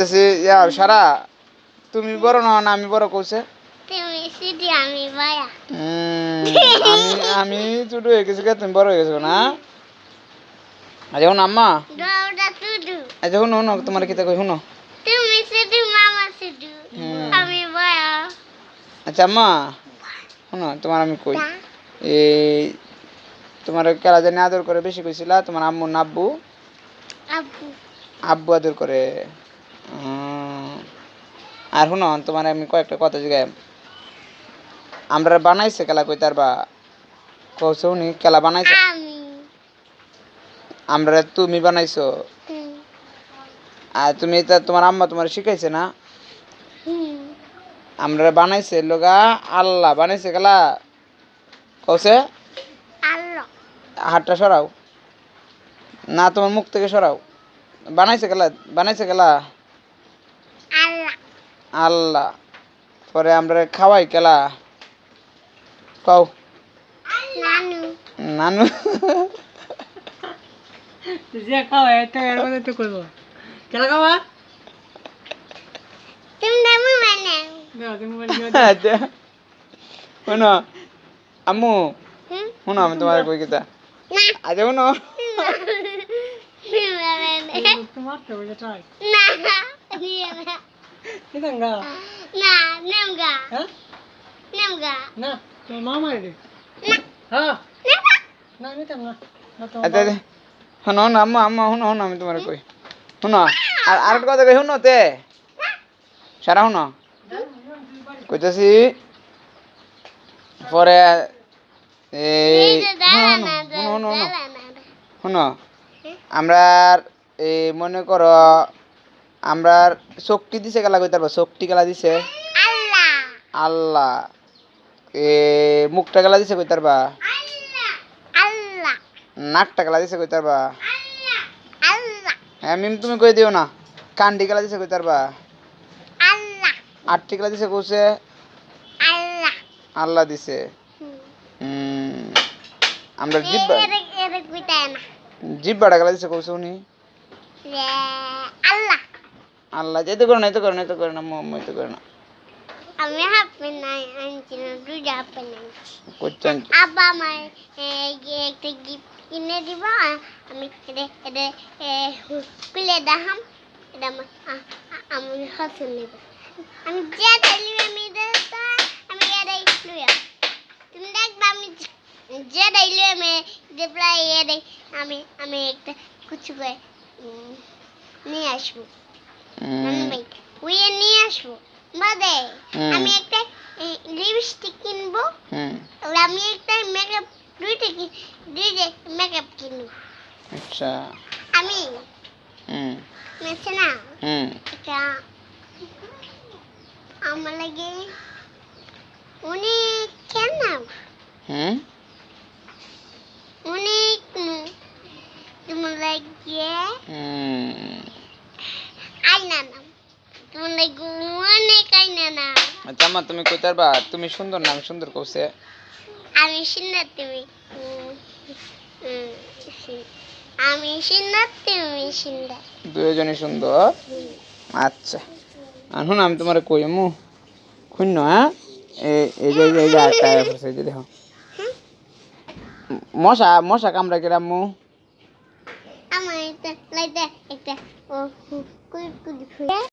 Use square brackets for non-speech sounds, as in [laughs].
কইতেছি ইয়া সারা তুমি বড় না না আমি বড় কইছে। আমি বায়া আমি আমি ছোট হয়ে গেছি তুমি বড় হয়ে গেছো না? আচ্ছা শুনো আম্মা। আচ্ছা শুনো শুনো তোমার কিতা কই শুনো। আচ্ছা আম্মা শুনো তোমার আমি কই। এই তোমার কেলা জানি আদর করে বেশি কইছিলা তোমার আম্মু না আব্বু। আব্বু আদর করে। আর শুনো তোমার আমি কয়েকটা কথা জিগাই আমরা বানাইছে কেলা কই তার বা কৌছো উনি খেলা বানাইছে? আমি। আমরা তুমি বানাইছো? আর তুমি তা তোমার আম্মা তোমার শিখাইছে না? আমরা বানাইছে লোগা আল্লাহ বানাইছে কেলা কৌছে হাতটা সরাও। না তোমার মুখ থেকে সরাও। বানাইছে কেলা বানাইছে আল্লাহ আল্লাহ। পরে আমরা খাওয়াই কেলা। কও। নানু। নানু। [laughs] যে খাওয়া এটা এর মধ্যে তো করব। কেলা খাওয়া? তুমি নামু মানে? আচ্ছা শোনো আম্মু। শোনো আমি তোমার কই কিতা? শোনো। তোমার তো না। কিদান গা না নেমগা হ্যাঁ নেমগা না তোমার মামা রে হ্যাঁ না নিতাম না না আচ্ছা আচ্ছা। শোনো শোনো আম্মা আম্মা শোনো শোনো আমি তোমার কই শোনো আর আর একটা কথা কই শোনো তে সারা শোনো কইতাছি পরে এই শোনো শোনো শোনো শোনো আমরা এই মনে করো আমরা শক্তি দিছে গেলা কইতে পারব, শক্তি গেলা দিছে। আল্লাহ। আল্লাহ এ, মুখটা গেলা দিছে আল্লাহ আল্লাহ নাকটা গেলা দিছে আল্লাহ আল্লাহ হ্যাঁ মিম, তুমি কই দিও না? কান্ডি গেলা দিছে কইতে পারবা? আল্লাহ আটটি গেলা দিছে কইছে? আল্লাহ আল্লাহ দিছে। আমরা জিব্বা জিব্বাটা গেলা দিছে কইছে উনি? রে আল্লাহ যেতে করে না এতে করে না এতে করে না মোহাম্মদ এতে করে না। আমি হাফে নাই আনছি না দুটো হাফে নাই। করছেন আব্বা আমার একটা গিফট কিনে দিব আমি এটা এটা এ, খুলে দেখাম এটা আমি হাসি নেব। আমি যে দিলি আমি এটা আমি এটাই লুয়া তুমি দেখবে আমি যে- দিলি আমি দেখলা এটাই আমি আমি একটা কিছু করে নিয়ে আসব। উইয়ে নিয়ে আসব। বাদে আমি একটা লিপস্টিক কিনবো। হুম। আর আমি একটা মেকআপ দুইটা দুইটা মেকআপ কিনবো। আচ্ছা। আমি। হুম। মেছে না? হুম। এটা আমার লাগে অনেক কেন। হুম অনেক উম, তোমার লাগে হুম আইনা নাম তোমার লাগে অনেক আইনা না আচ্ছা তুমি কইতে পারবা তুমি সুন্দর নাম সুন্দর কইছে। আমি সুন্দর তুমি। আমি সুন্দর তুমি সুন্দর। দুজনই সুন্দর? আচ্ছা। আর শুন আমি তোমার কই মু শূন্য হ্যাঁ? এই যে এই যে- আটটা আছে যে দেখো। মশা মশা কামড়া কিরাম মু আমার একটা লাইটা একটা। ও কুকুর